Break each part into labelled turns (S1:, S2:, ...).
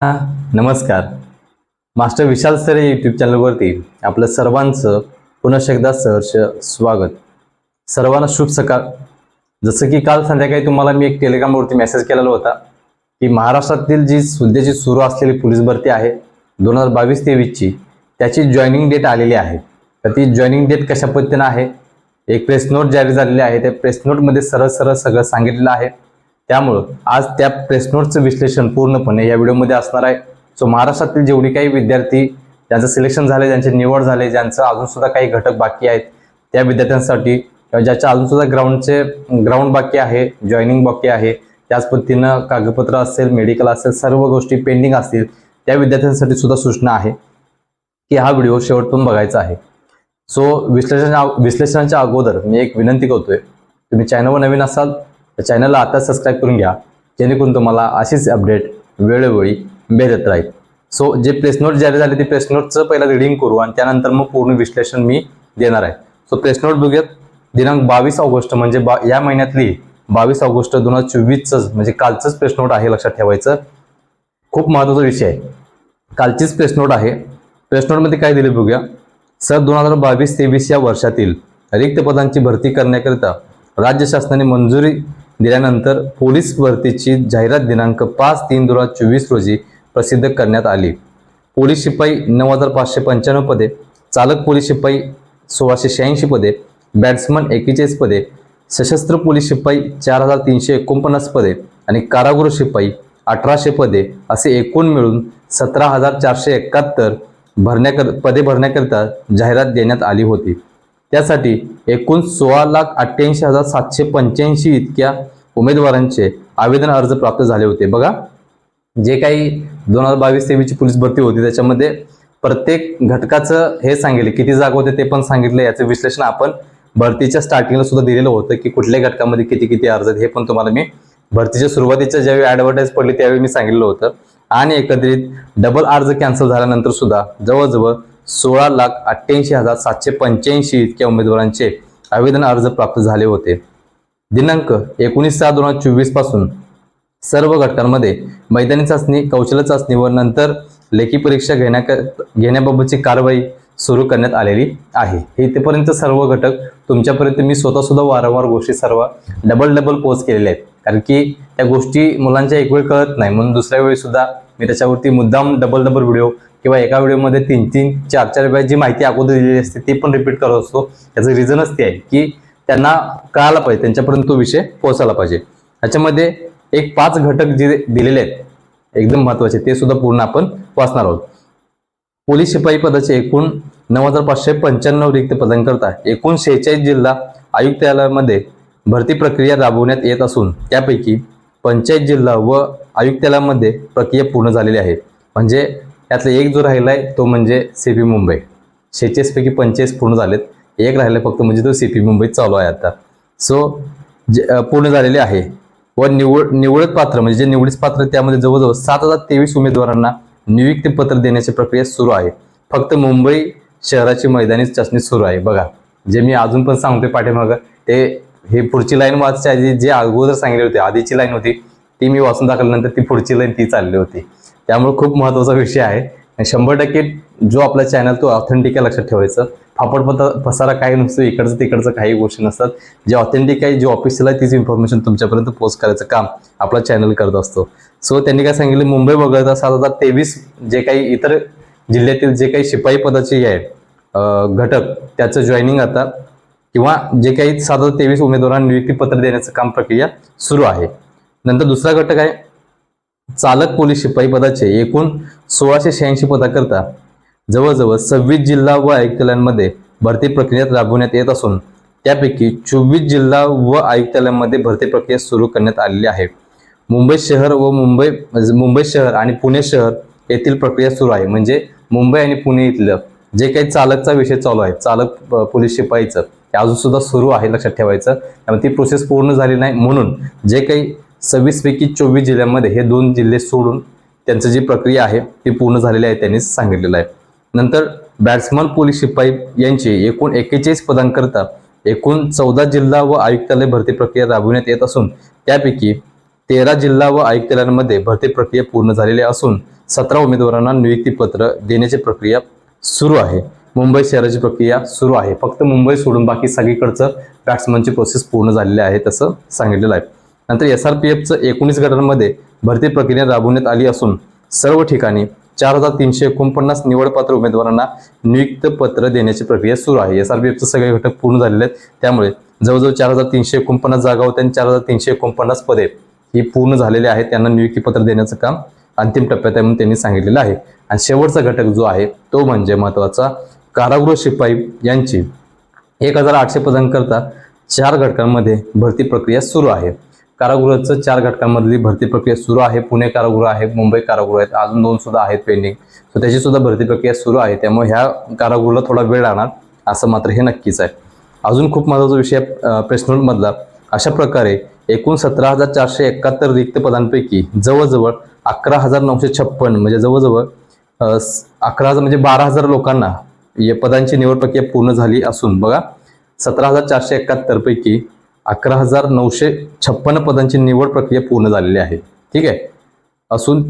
S1: हा, नमस्कार. मास्टर विशाल सरे यूट्यूब चॅनलवरती आपलं सर्वांचं पुनश एकदा सहर्ष स्वागत. सर्वांना शुभ सकाळ. जसं की काल संध्याकाळी तुम्हाला मी एक टेलिग्रामवरती मेसेज केलेला होता की महाराष्ट्रातील जी सध्याची सुरू असलेली पोलीस भरती आहे दोन हजार बावीस तेवीसची त्याची जॉईनिंग डेट आलेली आहे. तर ती जॉईनिंग डेट कशा पद्धतीनं आहे? एक प्रेस नोट जारी झालेली आहे. त्या प्रेस नोटमध्ये सरळ सरळ सगळं सांगितलेलं आहे. त्यामुळं आज त्या प्रेस नोटचं विश्लेषण पूर्णपणे या व्हिडिओमध्ये असणार आहे. सो महाराष्ट्रातील जेवढी काही विद्यार्थी ज्यांचं सिलेक्शन झाले ज्यांचे निवड झाले ज्यांचं अजून सुद्धा काही घटक बाकी आहेत त्या विद्यार्थ्यांसाठी किंवा ज्याच्या अजून सुद्धा ग्राउंडचे ग्राउंड बाकी आहे जॉईनिंग बाकी आहे त्याच पद्धतीनं कागदपत्र असेल मेडिकल असेल सर्व गोष्टी पेंडिंग असतील त्या विद्यार्थ्यांसाठी सुद्धा सूचना आहे की हा व्हिडिओ शेवटपर्यंत बघायचा आहे. सो विश्लेषण विश्लेषणाच्या अगोदर मी एक विनंती करतोय. तुम्ही चॅनलवर नवीन असाल तर चॅनलला आता सबस्क्राईब करून घ्या. जेणेकरून तुम्हाला अशीच अपडेट वेळोवेळी भेटत राहील. सो जे प्रेस नोट जारी झाले ते प्रेस नोटचं पहिला रिडिंग करू आणि त्यानंतर मग पूर्ण विश्लेषण मी देणार आहे. सो प्रेस नोट बघूयात. दिनांक बावीस ऑगस्ट म्हणजे बा या महिन्यातली बावीस ऑगस्ट दोन हजार चोवीसच म्हणजे कालचंच प्रेस नोट आहे लक्षात ठेवायचं. खूप महत्त्वाचा विषय आहे. कालचीच प्रेस नोट आहे. प्रेस नोटमध्ये काय दिले बघूया. सर दोन हजार बावीस तेवीस या वर्षातील रिक्त पदांची भरती करण्याकरिता राज्य शासनाने मंजुरी दिल्यानंतर पोलीस भरतीची जाहिरात दिनांक पाच तीन दोन हजार चोवीस रोजी प्रसिद्ध करण्यात आली. पोलीस शिपाई नऊ हजार पाचशे पंच्याण्णव पदे चालक पोलीस शिपाई सोळाशे शहाऐंशी पदे बॅट्समन एकेचाळीस पदे सशस्त्र पोलीस शिपाई चार हजार तीनशे एकोणपन्नास पदे आणि कारागृह शिपाई अठराशे पदे असे एकूण मिळून सतरा हजार चारशे एकाहत्तर भरण्याकर पदे भरण्याकरिता जाहिरात देण्यात आली होती. त्यासाठी एकूण सोळा लाख अठ्ठ्याऐंशी हजार सातशे पंच्याऐंशी इतक्या उमेदवारांचे आवेदन अर्ज प्राप्त झाले होते. बघा जे काही दोन हजार बावीस तेवीसची पोलीस भरती होती त्याच्यामध्ये प्रत्येक घटकाचं हे सांगितले किती जागा होते ते पण सांगितले याचं विश्लेषण आपण भरतीच्या स्टार्टिंगला सुद्धा दिलेलं होतं की कुठल्या घटकामध्ये किती किती अर्ज आहेत हे पण तुम्हाला मी भरतीच्या सुरुवातीच्या ज्यावेळी ॲडव्हर्टाईज पडली त्यावेळी मी सांगितलं होतं. आणि एकत्रित डबल अर्ज कॅन्सल झाल्यानंतर सुद्धा जवळजवळ सोळा लाख अठ्ठ्याऐंशी हजार सातशे पंच्याऐंशी इतक्या उमेदवारांचे आवेदन अर्ज प्राप्त झाले होते. दिनांक एकोणीस सहा दोन हजार चोवीसपासून सर्व घटकांमध्ये मैदानी चाचणी कौशल्य चाचणी व नंतर लेखी परीक्षा घेण्या घेण्याबाबतची कारवाई सुरू करण्यात आलेली आहे. हे इथेपर्यंत सर्व घटक तुमच्यापर्यंत मी स्वतःसुद्धा वारंवार गोष्टी सर्व डबल डबल पोस्ट केलेल्या आहेत. कारण की त्या गोष्टी मुलांच्या एक वेळ कळत नाही. म्हणून दुसऱ्या वेळीसुद्धा मी त्याच्यावरती मुद्दाम डबल डबल व्हिडिओ किंवा एका व्हिडिओमध्ये तीन तीन चार चार वेळा जी माहिती अगोदर दिलेली असते ती पण रिपीट करत असतो. त्याचं रिझनच ते आहे की त्यांना कळायला पाहिजे. त्यांच्यापर्यंत तो विषय पोहोचायला पाहिजे. ह्याच्यामध्ये एक पाच घटक जे दिलेले आहेत एकदम महत्त्वाचे ते सुद्धा पूर्ण आपण वाचणार आहोत. पोलीस शिपाई पदाचे एकूण नऊ हजार पाचशे पंच्याण्णव रिक्त पदांकरता एकूण शेहेचाळीस जिल्हा आयुक्तालयामध्ये भरती प्रक्रिया राबवण्यात येत असून त्यापैकी पंचायत जिल्हा व आयुक्तालयामध्ये प्रक्रिया पूर्ण झालेली आहे. म्हणजे यातला एक जो राहिला आहे तो म्हणजे सी पी मुंबई. शेहेचाळीसपैकी पंचेचाळीस पूर्ण झालेत. एक राहिलं फक्त म्हणजे तो सी पी मुंबईत चालू आहे आता. सो जे पूर्ण झालेले आहे. व निवड निवडत पात्र म्हणजे जे निवडीस पात्र त्यामध्ये जवळजवळ सात हजार तेवीस उमेदवारांना नियुक्ती पत्र देण्याची प्रक्रिया सुरू आहे. फक्त मुंबई शहराची मैदानी चाचणी सुरू आहे. बघा जे मी अजून पण सांगतोय पाठीमागं ते हे पुढची लाईन वाचच्या आधी जे अगोदर सांगितले होते आधीची लाईन होती ती मी वाचून दाखवल्यानंतर ती पुढची लाईन ती चालली होती. त्यामुळे खूप महत्त्वाचा विषय आहे. शंभर टक्के जो आपला चॅनल तो ऑथेंटिक आहे लक्षात ठेवायचं. फापट पता पसारा काही नसतो इकडचं तिकडचं काही गोष्टी नसतात. जे ऑथेंटिक आहे जे ऑफिशियल आहे तीच इन्फॉर्मेशन तुमच्यापर्यंत पोस्ट करायचं काम आपला चॅनल करत असतो. सो त्यांनी काय सांगितलं मुंबई वगळता सात हजार तेवीस जे काही इतर जिल्ह्यातील जे काही शिपाई पदाचे आहे घटक त्याचं जॉईनिंग आता किंवा जे काही सात हजार तेवीस उमेदवारांना नियुक्तीपत्र देण्याचं काम प्रक्रिया सुरू आहे. नंतर दुसरा घटक आहे चालक पोलीस शिपाई पदाचे एकूण सोळाशे शहाऐंशी पदाकरता जवळजवळ सव्वीस जिल्हा व आयुक्तालयांमध्ये भरती प्रक्रिया राबवण्यात येत असून त्यापैकी चोवीस जिल्हा व आयुक्तालयांमध्ये भरती प्रक्रिया सुरू करण्यात आलेली आहे. मुंबई शहर व मुंबई मुंबई शहर आणि पुणे शहर येथील प्रक्रिया सुरू आहे. म्हणजे मुंबई आणि पुणे इथलं जे काही चालकचा विषय चालू आहे चालक पोलीस शिपाईचं ते अजून सुद्धा सुरू आहे लक्षात ठेवायचं. त्यामुळे ती प्रोसेस पूर्ण झाली नाही. म्हणून जे काही सव्वीस पैकी चोवीस जिल्ह्यांमध्ये हे दोन जिल्हे सोडून त्यांचं जी प्रक्रिया आहे ती पूर्ण झालेली आहे त्यांनी सांगितलेलं आहे. नंतर बॅट्समन पोलीस शिपाई यांची एकूण एक्केचाळीस पदांकरता एकूण चौदा जिल्हा व आयुक्तालय भरती प्रक्रिया राबविण्यात येत असून त्यापैकी तेरा जिल्हा व आयुक्तालयांमध्ये भरती प्रक्रिया पूर्ण झालेली असून सतरा उमेदवारांना नियुक्तीपत्र देण्याची प्रक्रिया सुरू आहे. मुंबई शहराची प्रक्रिया सुरू आहे. फक्त मुंबई सोडून बाकी सगळीकडचं बॅट्समनची प्रोसेस पूर्ण झालेली आहे तसं सांगितलेलं आहे. नंतर एस आर पी एफचं एकोणीस गटांमध्ये भरती प्रक्रिया राबवण्यात आली असून सर्व ठिकाणी चार हजार तीनशे एकोणपन्नास निवडपात्र उमेदवारांना नियुक्त पत्र देण्याची प्रक्रिया सुरू आहे. एस आर पी एफचे सगळे घटक पूर्ण झालेले आहेत. त्यामुळे जवळजवळ चार हजार तीनशे एकोणपन्नास जागा होत्या आणि चार हजार तीनशे एकोणपन्नास पदे ही पूर्ण झालेली आहेत. त्यांना नियुक्तीपत्र देण्याचं काम अंतिम टप्प्यात आहे म्हणून त्यांनी सांगितलेलं आहे. आणि शेवटचा घटक जो आहे तो म्हणजे महत्त्वाचा कारागृह शिपाई यांची एक हजार आठशे पदांकरता चार घटकांमध्ये भरती प्रक्रिया सुरू आहे. कारागृहाचं चार घटकांमधली भरती प्रक्रिया सुरू आहे. पुणे कारागृह आहे मुंबई कारागृह आहेत अजून दोन सुद्धा आहेत पेंडिंग सो त्याची सुद्धा भरती प्रक्रिया सुरू आहे. त्यामुळे ह्या कारागृहाला थोडा वेळ लागणार असं मात्र हे नक्कीच आहे. अजून खूप महत्त्वाचा विषय आहे, प्रेस नोटमधला अशा प्रकारे एकूण सतरा हजार चारशे एकाहत्तर रिक्त पदांपैकी जवळजवळ अकरा हजार नऊशे छप्पन म्हणजे जवळजवळ अकरा हजार म्हणजे बारा हजार लोकांना या पदांची निवड प्रक्रिया पूर्ण झाली असून बघा सतरा हजार चारशे एकाहत्तर पैकी अकरा हजार नऊशे छप्पन्न पदांची निवड प्रक्रिया पूर्ण झालेली आहे. ठीक आहे? असून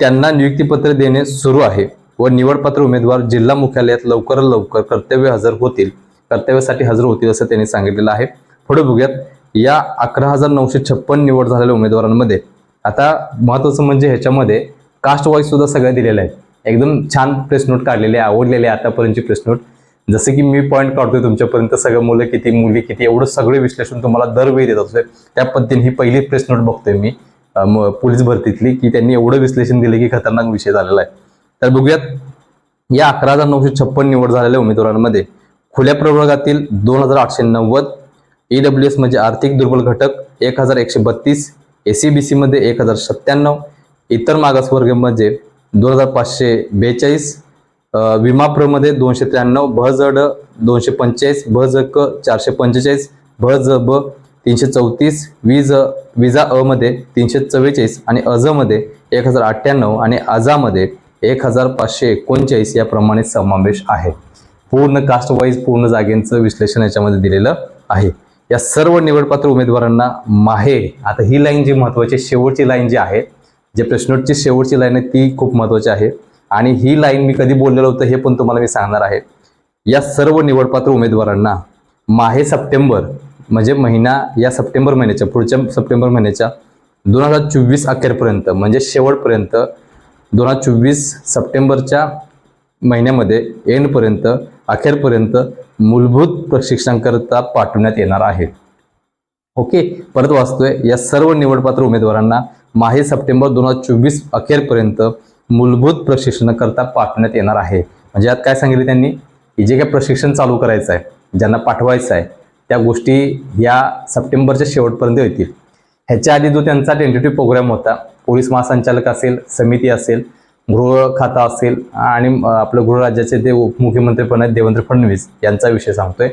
S1: त्यांना नियुक्तीपत्र देणे सुरू आहे व निवडपात्र उमेदवार जिल्हा मुख्यालयात लवकरात लवकर कर्तव्य हजर होतील कर्तव्यासाठी हजर होतील असं त्यांनी सांगितलेलं आहे. पुढे बघूयात. या अकरा हजार नऊशे छप्पन निवड झालेल्या उमेदवारांमध्ये आता महत्वाचं म्हणजे ह्याच्यामध्ये कास्ट वाईज सुद्धा सगळ्या दिलेल्या आहेत. एकदम छान प्रेस नोट काढलेले आहे, आवडलेले आहे आतापर्यंतची प्रेस नोट जसं की मी पॉईंट काढतोय तुमच्यापर्यंत सगळं मुलं किती मुली किती एवढं सगळे विश्लेषण तुम्हाला दरवेळी देत असतोय. त्या पद्धतीने ही पहिली प्रेस नोट बघतोय मी म- पोलीस भरतीतली की त्यांनी एवढं विश्लेषण दिलं की खतरनाक विषय झालेला आहे. तर बघूयात या अकरा हजार नऊशे छप्पन निवड झालेल्या उमेदवारांमध्ये खुल्या प्रवर्गातील दोन हजार आठशे नव्वद ई डब्ल्यू एस म्हणजे आर्थिक दुर्बल घटक एक हजार एकशे बत्तीस एसी बी सीमध्ये एक हजार सत्त्याण्णव इतर मागासवर्ग म्हणजे दोन हजार पाचशे बेचाळीस विमा प्रमध्ये दोनशे त्र्याण्णव भ जड दोनशे पंचेचाळीस भ ज क चारशे पंचेचाळीस भ ज ब तीनशे चौतीस वीज विजा अ मध्ये तीनशे चव्वेचाळीस आणि अजमध्ये एक हजार अठ्ठ्याण्णव आणि अजामध्ये एक हजार पाचशे एकोणचाळीस याप्रमाणे समावेश आहे. पूर्ण कास्ट वाईज पूर्ण जागेंचं विश्लेषण याच्यामध्ये दिलेलं आहे. या सर्व निवडपात्र उमेदवारांना माहे. आता ही लाईन जी महत्वाची आहे, शेवटची लाईन जी आहे जे प्रश्नोत्तरची शेवटची लाईन आहे ती खूप महत्वाची आहे. आणि ही लाईन मी कधी बोललेलं होतं हे पण तुम्हाला मी सांगणार आहे. या सर्व निवडपात्र उमेदवारांना माहे सप्टेंबर म्हणजे महिना या सप्टेंबर महिन्याच्या पुढच्या सप्टेंबर महिन्याच्या दोन हजार चोवीस अखेरपर्यंत म्हणजे शेवटपर्यंत दोन हजार चोवीस सप्टेंबरच्या महिन्यामध्ये एंडपर्यंत अखेरपर्यंत मूलभूत प्रशिक्षणाकरता पाठवण्यात येणार आहे. ओके? परत वाचतोय. या सर्व निवडपात्र उमेदवारांना माहे सप्टेंबर दोन हजार चोवीस अखेरपर्यंत मूलभूत प्रशिक्षणाकरता पाठवण्यात येणार आहे. म्हणजे यात काय सांगितले त्यांनी? की जे काही प्रशिक्षण चालू करायचं आहे ज्यांना पाठवायचं आहे त्या गोष्टी या सप्टेंबरच्या शेवटपर्यंत येतील ह्याच्या आधी जो त्यांचा टेंटेटिव्ह प्रोग्राम होता पोलीस महासंचालक असेल समिती असेल गृह खाता असेल आणि आपलं गृहराज्याचे ते उपमुख्यमंत्री पण आहेत देवेंद्र फडणवीस यांचा विषय सांगतोय.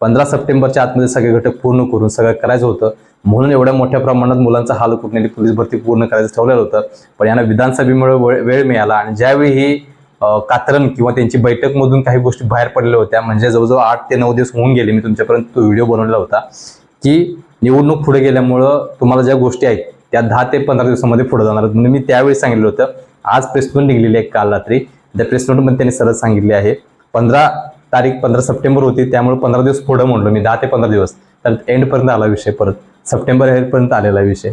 S1: पंधरा सप्टेंबरच्या आतमध्ये सगळे घटक पूर्ण करून सगळं करायचं होतं. म्हणून एवढ्या मोठ्या प्रमाणात मुलांचा हाल कुटलेली पोलीस भरती पूर्ण करायचं ठेवलेलं होतं. पण यांना विधानसभेमुळे वेळ वेळ मिळाला आणि ज्यावेळी ही अं, कात्रण किंवा त्यांची बैठकमधून काही गोष्टी बाहेर पडलेल्या होत्या म्हणजे जवळजवळ आठ ते नऊ दिवस होऊन गेले मी तुमच्यापर्यंत तो व्हिडिओ बनवलेला होता की निवडणूक पुढे गेल्यामुळं तुम्हाला ज्या गोष्टी आहेत त्या दहा ते पंधरा दिवसामध्ये पुढे जाणार आहेत. म्हणून मी त्यावेळी सांगितलं होतं आज प्रेस नोट निघलेली आहे काल रात्री. त्या प्रेस नोटमध्ये त्यांनी सरळ सांगितले आहे पंधरा तारीख पंधरा सप्टेंबर होती त्यामुळे पंधरा दिवस पुढं म्हणलो मी दहा ते पंधरा दिवस. तर एंडपर्यंत आला विषय परत. सप्टेंबर एंडपर्यंत आलेला विषय.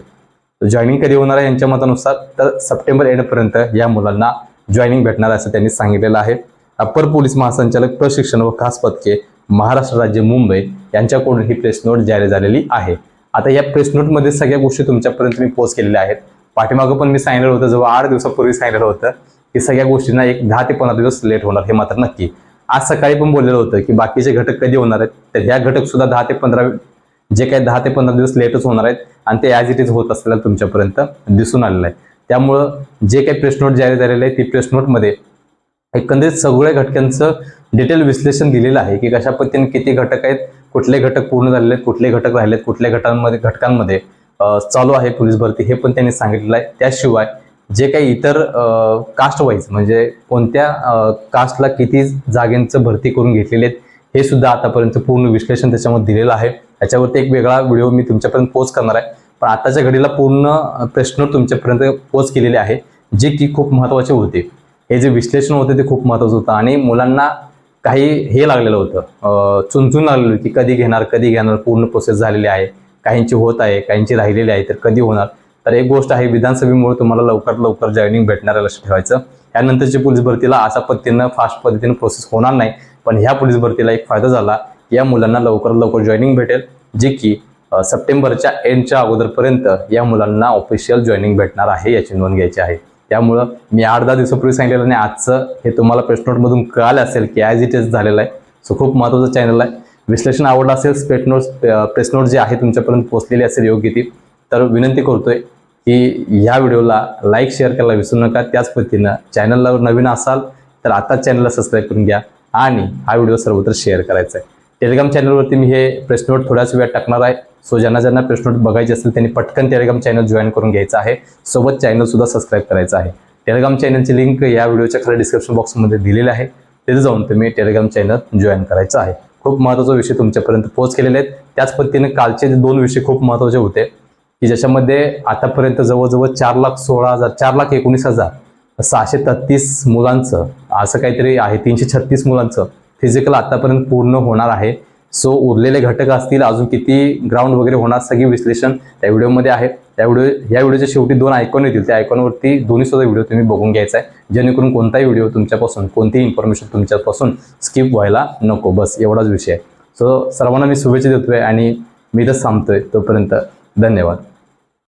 S1: जॉईनिंग कधी होणार आहे यांच्या मतानुसार तर सप्टेंबर एंडपर्यंत या मुलांना जॉईनिंग भेटणार असं त्यांनी सांगितलेलं आहे. अप्पर पोलीस महासंचालक प्रशिक्षण व खास पदके महाराष्ट्र राज्य मुंबई यांच्याकडून ही प्रेस नोट जारी झालेली आहे. आता या प्रेस नोटमध्ये सगळ्या गोष्टी तुमच्यापर्यंत मी पोस्ट केलेल्या आहेत. पाठीमागं पण मी सांगितलं होतं जवळ आठ दिवसापूर्वी सांगितलं होतं की सगळ्या गोष्टींना एक दहा ते पंधरा दिवस लेट होणार हे मात्र नक्की. आज सकाळी पण बोललेलं होतं की बाकीचे घटक कधी होणार आहेत तर ह्या घटक सुद्धा दहा ते पंधरा जे काही दहा ते पंधरा दिवस लेटच होणार आहेत आणि ते ॲज इट इज होत असलेलं तुमच्यापर्यंत दिसून आलेलं आहे. त्यामुळं जे काही प्रेस नोट जारी झालेलं आहे ती प्रेस नोटमध्ये एकंदरीत सगळ्या घटकांचं डिटेल विश्लेषण दिलेलं आहे की कशा पद्धतीने किती घटक आहेत कुठले घटक पूर्ण झालेले आहेत कुठले घटक राहिलेत कुठल्या घटकांमध्ये घटकांमध्ये चालू आहे पोलीस भरती हे पण त्यांनी सांगितलेलं आहे. त्याशिवाय जे काही इतर कास्ट वाईज म्हणजे कोणत्या कास्टला किती जागेंचं भरती करून घेतलेले आहेत हे सुद्धा आतापर्यंत पूर्ण विश्लेषण त्याच्यामध्ये दिलेलं आहे. याच्यावरती एक वेगळा व्हिडिओ मी तुमच्यापर्यंत पोच करणार आहे. पण आताच्या घडीला पूर्ण प्रश्न तुमच्यापर्यंत पोच केलेले आहे जे की खूप महत्त्वाचे होते. हे जे विश्लेषण होते ते खूप महत्त्वाचं होतं. आणि मुलांना काही हे लागलेलं होतं. चुनचून लागलेलं होती की कधी घेणार कधी घेणार पूर्ण प्रोसेस झालेली आहे. काहींची होत आहे काहींची राहिलेली आहे तर कधी होणार? तर एक गोष्ट आहे विधानसभेमुळे तुम्हाला लवकरात लवकर जॉईनिंग भेटणार आहे लक्ष ठेवायचं. त्यानंतरची पोलीस भरतीला अशा पद्धतीनं फास्ट पद्धतीनं प्रोसेस होणार नाही. पण ह्या पोलीस भरतीला एक फायदा झाला. या मुलांना लवकरात लवकर जॉईनिंग भेटेल जे की सप्टेंबरच्या एंडच्या अगोदरपर्यंत या मुलांना ऑफिशियल जॉईनिंग भेटणार आहे याची नोंद घ्यायची आहे. त्यामुळं मी आठ दहा दिवसापूर्वी सांगितलेलं आणि आजचं हे तुम्हाला प्रेसनोटमधून कळालं असेल की ॲज इट इज झालेलं आहे. सो खूप महत्त्वाचं चॅनल आहे. विश्लेषण आवडलं असेल स्पेट प्रेसनोट प्रेस नोट जे आहे तुमच्यापर्यंत पोहोचलेली असेल योग्य ती तर विनंती करतोय की ह्या व्हिडिओला लाईक शेअर करायला विसरू नका. त्याच पद्धतीनं चॅनलला नवीन असाल तर आता चॅनलला सबस्क्राईब करून घ्या. आणि हा व्हिडिओ सर्वत्र शेअर करायचा आहे टेलिग्राम चॅनलवरती मी हे प्रेस नोट थोड्याच वेळात टाकणार आहे. सो ज्यांना ज्यांना प्रेस नोट बघायचे असेल त्यांनी पटकन टेलिग्राम चॅनल जॉईन करून घ्यायचं आहे. सोबत चॅनलसुद्धा सबस्क्राईब करायचं आहे. टेलिग्राम चॅनलची लिंक या व्हिडिओच्या खाली डिस्क्रिप्शन बॉक्समध्ये दिलेली आहे. तिथे जाऊन तुम्ही टेलिग्राम चॅनल जॉईन करायचं आहे. खूप महत्त्वाचा विषय तुमच्यापर्यंत पोहोच केलेले आहेत. त्याच पद्धतीने कालचे दोन विषय खूप महत्त्वाचे होते की ज्याच्यामध्ये आतापर्यंत जवळजवळ चार लाख सोळा हजार चार लाख एकोणीस हजार सहाशे तत्तीस मुलांचं असं काहीतरी आहे तीनशे छत्तीस मुलांचं फिजिकल आतापर्यंत पूर्ण होणार आहे. सो उरलेले घटक असतील अजून किती ग्राउंड वगैरे होणार सगळी विश्लेषण त्या व्हिडिओमध्ये आहे. त्या व्हिडिओ या व्हिडिओच्या शेवटी दोन आयकॉन येतील. त्या आयकॉनवरती दोन्ही सुद्धा व्हिडिओ तुम्ही बघून घ्यायचा आहे. जेणेकरून कोणताही व्हिडिओ तुमच्यापासून कोणतीही इन्फॉर्मेशन तुमच्यापासून स्किप व्हायला नको. बस एवढाच विषय आहे. सो सर्वांना मी शुभेच्छा देतोय आणि मी तर थांबतोय तोपर्यंत धन्यवाद.